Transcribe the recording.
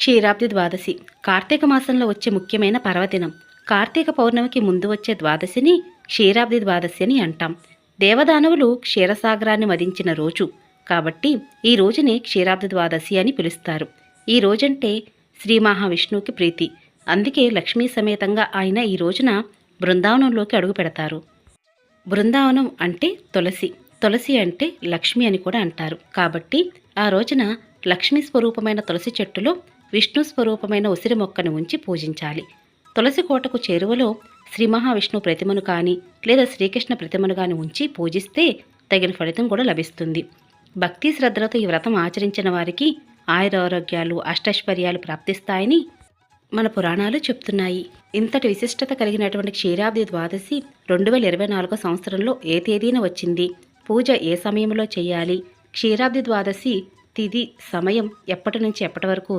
క్షీరాబ్ది ద్వాదశి. కార్తీక మాసంలో వచ్చే ముఖ్యమైన పర్వదినం. కార్తీక పౌర్ణమికి ముందు వచ్చే ద్వాదశిని క్షీరాబ్ది ద్వాదశి అని అంటాం. దేవదానవులు క్షీరసాగరాన్ని మదించిన రోజు. కాబట్టి ఈ రోజుని క్షీరాబ్ది ద్వాదశి అని పిలుస్తారు. ఈ రోజంటే శ్రీ మహావిష్ణువుకి ప్రీతి. అందుకే లక్ష్మీ సమేతంగా ఆయన ఈ రోజున బృందావనంలోకి అడుగు పెడతారు. బృందావనం అంటే తులసి. తులసి అంటే లక్ష్మి అని కూడా అంటారు. కాబట్టి ఆ రోజున లక్ష్మీ స్వరూపమైన తులసి చెట్టులో విష్ణు స్వరూపమైన ఉసిరి మొక్కను ఉంచి పూజించాలి. తులసి కోటకు చేరువలో శ్రీ మహావిష్ణు ప్రతిమను కానీ లేదా శ్రీకృష్ణ ప్రతిమను కానీ ఉంచి పూజిస్తే తగిన ఫలితం కూడా లభిస్తుంది. భక్తి శ్రద్ధలతో ఈ వ్రతం ఆచరించిన వారికి ఆయురారోగ్యాలు అష్టైశ్వర్యాలు ప్రాప్తిస్తాయని మన పురాణాలు చెప్తున్నాయి. ఇంతటి విశిష్టత కలిగినటువంటి క్షీరాబ్ది ద్వాదశి రెండు వేల ఇరవై నాలుగో సంవత్సరంలో ఏ తేదీన వచ్చింది? పూజ ఏ సమయంలో చేయాలి? క్షీరాబ్ది ద్వాదశి తిది సమయం ఎప్పటి నుంచి ఎప్పటి వరకు